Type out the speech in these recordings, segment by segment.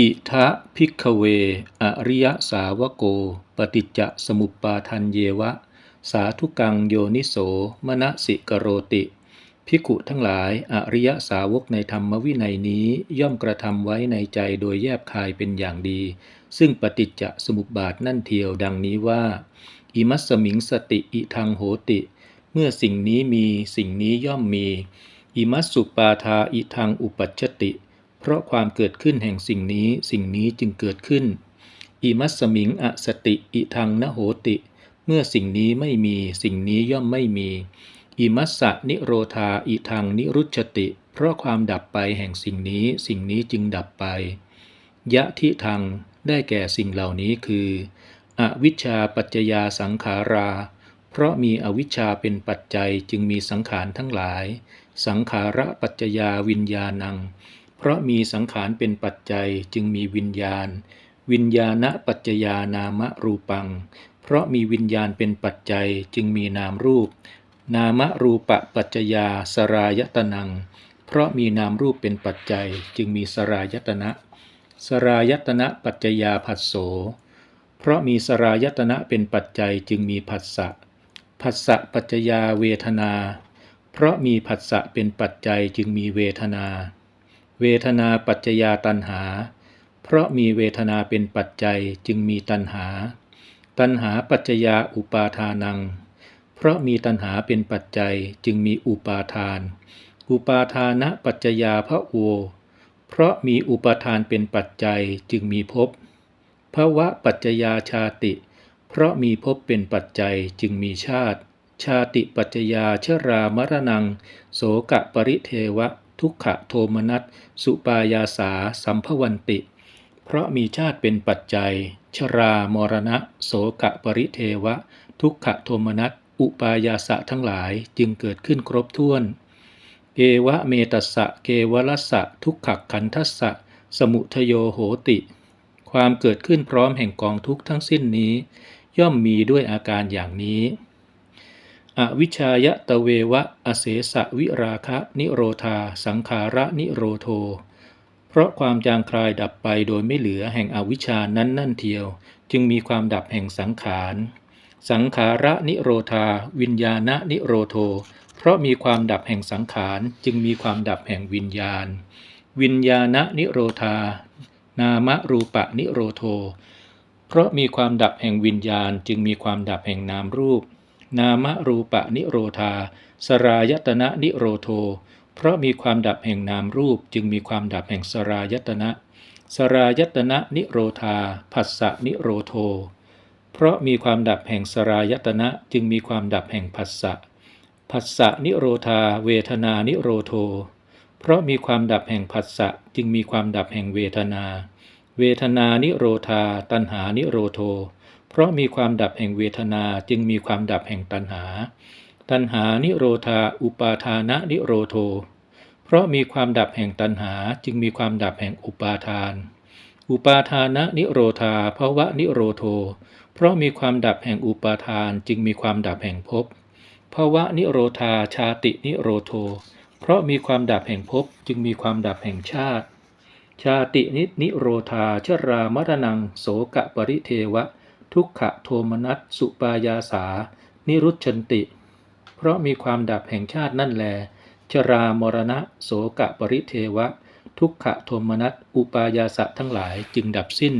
อิทะพิกเว อริยสาวโก ปฏิจจสมุปปาทันเยวะ สาธุกังโยนิโสมณสิกโรติภิกุทั้งหลาย อริยสาวกในธรรมวินัยนี้ย่อมกระทำไว้ในใจโดยแยบคายเป็นอย่างดี ซึ่งปฏิจจสมุปบาทนั่นเทียวดังนี้ว่า อิมัสมิงสติอิทังโหติ เมื่อสิ่งนี้มีสิ่งนี้ย่อมมี อิมัสสุปาทาอิทังอุปัชชติ เพราะความเกิดขึ้นแห่งสิ่งนี้สิ่งนี้จึงเกิดขึ้น อิมัสสมิงอสติ อิทังนโหติ เมื่อสิ่งนี้ไม่มีสิ่งนี้ย่อมไม่มี อิมัสสะนิโรธาอิทังนิรุชติ เพราะความดับไปแห่งสิ่งนี้สิ่งนี้จึงดับไป ยะทิทังได้แก่สิ่งเหล่านี้คือ อวิชชาปัจจยาสังขารา เพราะมีอวิชชาเป็นปัจจัยจึงมีสังขารทั้งหลาย สังขาระปัจจยาวิญญาณัง เพราะมีสังขารเป็นปัจจัยจึงมีวิญญาณ วิญญาณปัจจยานามรูปัง เพราะมีวิญญาณเป็นปัจจัยจึงมีนามรูป นามรูปปัจจยาสรายตนัง เพราะมีนามรูปเป็นปัจจัยจึงมีสรายตนะ สรายตนะปัจจยาผัสโส เพราะมีสรายตนะเป็นปัจจัยจึงมีผัสสะ ผัสสะปัจจยาเวทนา เพราะมีผัสสะเป็นปัจจัยจึงมีเวทนา เวทนาปัจจยาตัณหา เพราะมีเวทนาเป็นปัจจัยจึงมีตัณหา ตัณหาปัจจยาอุปาทานัง เพราะมีตัณหาเป็นปัจจัยจึงมีอุปาทาน อุปาทานะปัจจยาพระโว เพราะมีอุปาทานเป็นปัจจัยจึงมีภพภวะปัจจยาชาติ เพราะมีภพเป็นปัจจัยจึงมีชาติ ชาติปัจจยาชรามรณัง โสกะปริเทวะ ทุกขโทมนัสสุปายาสาสัมภวันติ เพราะมีชาติเป็นปัจจัย ชรามรณะ โสกะปริเทวะ ทุกขโทมนัสอุปายาสะทั้งหลายจึงเกิดขึ้นครบถ้วน เอวะเมตัสสะเกวลัสสะทุกขขันทัสสะสมุทโยโหติ ความเกิดขึ้นพร้อมแห่งกองทุกข์ทั้งสิ้นนี้ ย่อมมีด้วยอาการอย่างนี้ อวิชายตะเววะอเสสะวิราคะนิโรธา สังขาระนิโรโท เพราะความจางคลายดับไปโดยไม่เหลือแห่งอวิชชานั้นนั่นเทียว จึงมีความดับแห่งสังขาร สังขาระนิโรธา วิญญาณนิโรโท เพราะมีความดับแห่งสังขารจึงมีความดับแห่งวิญญาณ วิญญาณนิโรธา นามรูปะนิโรโท เพราะมีความดับแห่งวิญญาณจึงมีความดับแห่งนามรูป นามรูปะนิโรธา สรายตนะนิโรโท เพราะมีความดับแห่งนามรูปจึงมีความดับแห่งสรายตนะ สรายตนะนิโรธาผัสสะนิโรโท เพราะมีความดับแห่งสรายตนะจึงมีความดับแห่งผัสสะผัสสะนิโรธา เวทนานิโรโท เพราะมีความดับแห่งผัสสะจึงมีความดับแห่งเวทนา เวทนานิโรธา ตัณหานิโรโท เพราะมีความดับแห่งเวทนาจึงมีความดับแห่งตัณหา ตัณหานิโรธา อุปาทานะนิโรโท เพราะมีความดับแห่งตัณหาจึงมีความดับแห่งอุปาทาน อุปาทานะนิโรธาภวะนิโรโท เพราะมีความดับแห่งอุปาทานจึงมีความดับแห่งภพภวะนิโรธาชาตินิโรโท เพราะมีความดับแห่งภพจึงมีความดับแห่งชาติ ชาตินินิโรธาชรามรณังโสกะปริเทวะ ทุกขโทมนัสสุปายาสา นิรุชชนติ เพราะมีความดับแห่งชาตินั่นแล ชรามรณะโสกะปริเทวะ ทุกขโทมนัสอุปายาสะทั้งหลายจึงดับสิ้น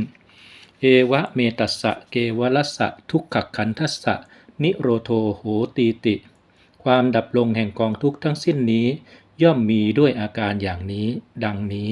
เอวะเมตัสสะเกวลัสสะทุกขขันทัสสะนิโรโทโหตีติ ความดับลงแห่งกองทุกข์ทั้งสิ้นนี้ ย่อมมีด้วยอาการอย่างนี้ ดังนี้